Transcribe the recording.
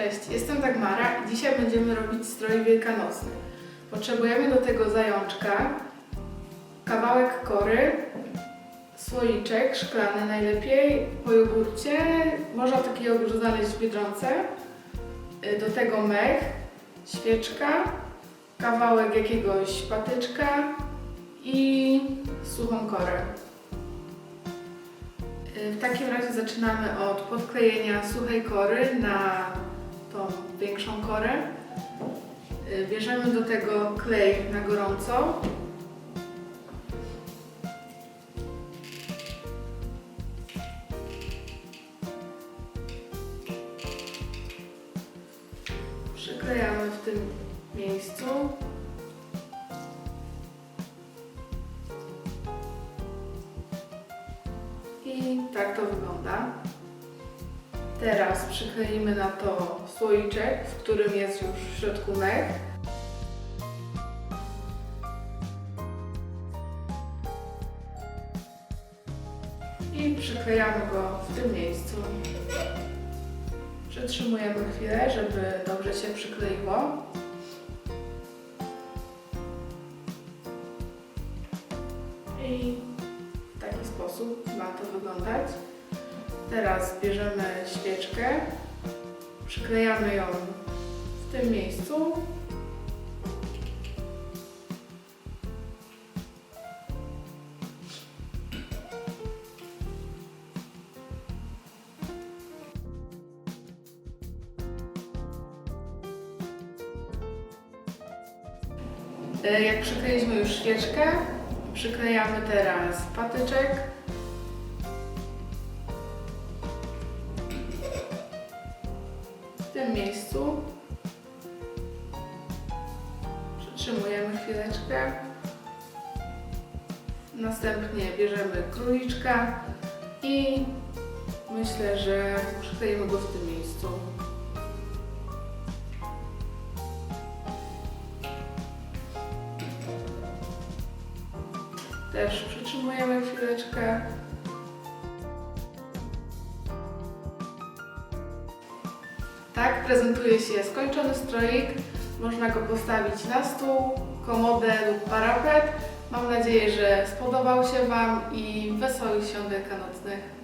Cześć, jestem Dagmara i dzisiaj będziemy robić strój wielkanocny. Potrzebujemy do tego zajączka, kawałek kory, słoiczek szklany najlepiej, po jogurcie, można taki jogurt znaleźć w Biedronce, Y, do tego mech, świeczka, kawałek jakiegoś patyczka i suchą korę. Y, W takim razie zaczynamy od podklejenia suchej kory na korę. Y, Bierzemy do tego klej na gorąco. Przyklejamy w tym miejscu. I tak to wygląda. Teraz przykleimy na to słoiczek, w którym jest już w środku mech. I przyklejamy go w tym miejscu. Przytrzymujemy chwilę, żeby dobrze się przykleiło. I w taki sposób ma to wyglądać. Teraz bierzemy świeczkę, przyklejamy ją w tym miejscu. E, Jak przykleiliśmy już świeczkę, przyklejamy teraz patyczek. Miejscu. Przytrzymujemy chwileczkę. Następnie bierzemy króliczka i myślę, że przykleimy go w tym miejscu. Też przytrzymujemy chwileczkę. Tak prezentuje się skończony stroik. Można go postawić na stół, komodę lub parapet. Mam nadzieję, że spodobał się Wam i wesołych świąt wielkanocnych.